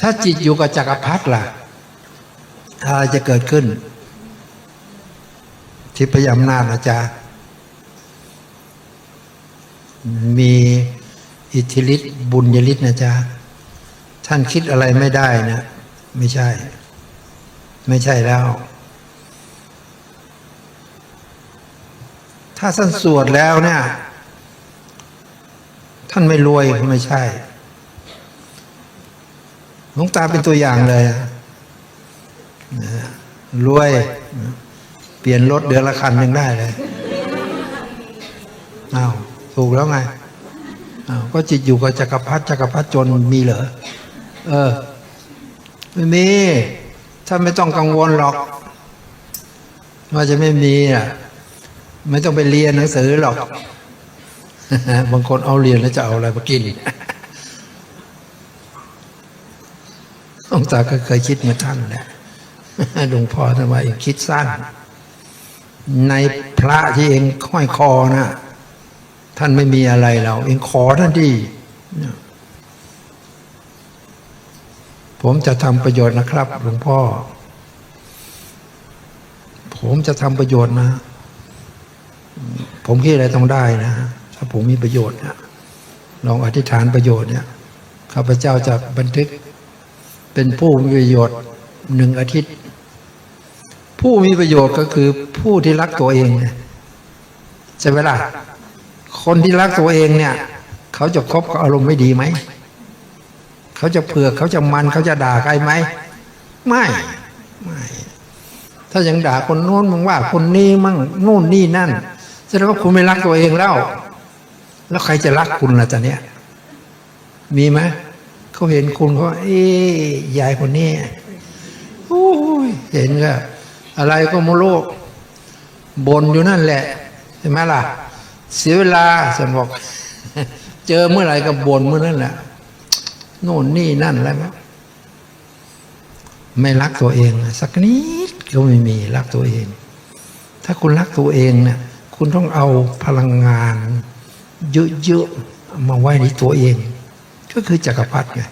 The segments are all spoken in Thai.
ถ้าจิตอยู่กับจักรพรรดิล่ะอะไรจะเกิดขึ้น ทิพยอำนาจนะจ๊ะมีอิทธิฤทธิ์บุญยฤทธิ์นะจ๊ะท่านคิดอะไรไม่ได้นะ ไม่ใช่ ไม่ใช่แล้ว ถ้าท่านสวดแล้วเนี่ย ท่านไม่รวยไม่ใช่ หลวงตาเป็นตัวอย่างเลยนะรวย เปลี่ยนรถเดือนละคันหนึ่งได้เลยอ้าวถูกแล้วไงอ้าวก็จิตอยู่กับจักรพรรดิจักรพรรดิจนมีเหรอเออไม่มีท่านไม่ต้องกังวลหรอก ว่าจะไม่มีอะไม่ต้องไปเรียนหนังสือหรอก บางคนเอาเรียนแล้วจะเอาอะไรมากิน หลวงตาก็เคยคิดเหมือนท่านแหละหลวงพ่อท่านว่าเองคิดสั้น ในพระที่เองค่อยคอนะท่านไม่มีอะไรเราเองขอท่านดีผมจะทำประโยชน์นะครับ หลวงพ่อ ผมจะทำประโยชน์นะ ผมคิดอะไรต้องได้นะ ถ้าผมมีประโยชน์นะลองอธิษฐานประโยชน์เนี่ยข้าพเจ้าจะบันทึก เป็นผู้มีประโยชน์หนึ่งอาทิตย์ ผู้มีประโยชน์ก็คือผู้ที่รักตัวเองใช่ไหมล่ะคนที่รักตัวเองเนี่ย เขาจะคบกับอารมณ์ไม่ดีไหมเขาจะเผือกเขาจะมันเขาจะด่าใครไหมไม่ไม่ถ้ายังด่าคนโน้นมึงว่า คนนี้มั่งนู่นนี่นั่นแสดงว่าคุณไม่รักตัวเองแล้ว แล้วใครจะรักคุณล่ะตอนเนี้ยมีไหม เขาเห็นคุณเขาเอ๊ยายคนนี้โอ้ยเห็นก็อะไรก็ไม่รู้บนอยู่นั่นแหละใช่ไหมล่ะ เสียเวลาฉันบอก เจอเมื่อไหร่ก็บนเมื่อนั้นแหละโน่นนี่นั่นอะไรมั้งไม่รักตัวเอง สักนิดก็ไม่มีรักตัวเอง ถ้าคุณรักตัวเองเนี่ยคุณต้องเอาพลังงาน เยอะๆมาไว้ในตัวเอง ก็คือจักรพรรดิไง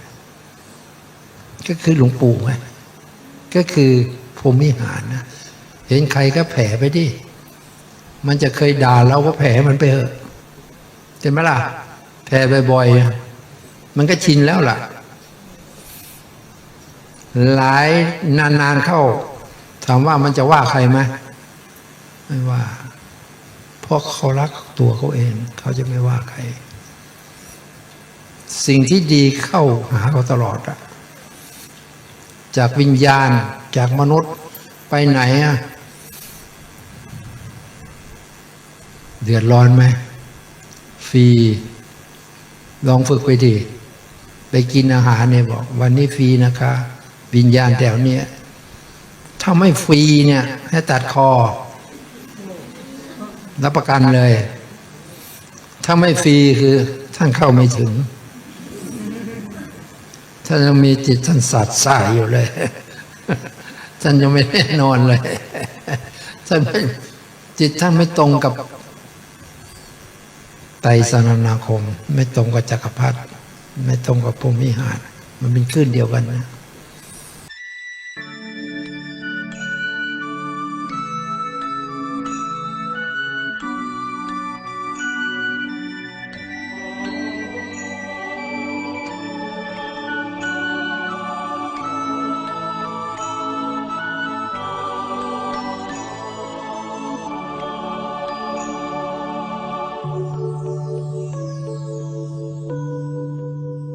ก็คือหลวงปู่ไงก็คือพรหมิหารนะเห็นใครก็แผ่ไปดิมันจะเคยด่าเราก็แผ่มันไปเถอะเห็นไหมล่ะแผ่บ่อยๆมันก็ชินแล้วล่ะ หลายนานๆเข้าถามว่ามันจะว่าใครไหมไม่ว่าเพราะเขารักตัวเขาเอง เขาจะไม่ว่าใคร สิ่งที่ดีเข้าหาเขาตลอดอะ จากวิญญาณจากมนุษย์ไปไหนอะเดือดร้อนไหมฟรีลองฝึกไปดิไปกินอาหารเนี่ยบอก วันนี้ฟรีนะคะ วิญญาณแถวเนี้ยถ้าไม่ฟรีเนี่ย ให้ตัดคอ รับประกันเลย ถ้าไม่ฟรีคือท่านเข้าไม่ถึง ท่านยังมีจิตท่านสัตว์สายอยู่เลย ท่านยังไม่แน่นอนเลยท่านไม่จิตท่านไม่ตรงกับไตรสนาคม ไม่ตรงกับจักรพรรดิไม่ตรงกับภูมิหาร มันเป็นคลื่นเดียวกันนะ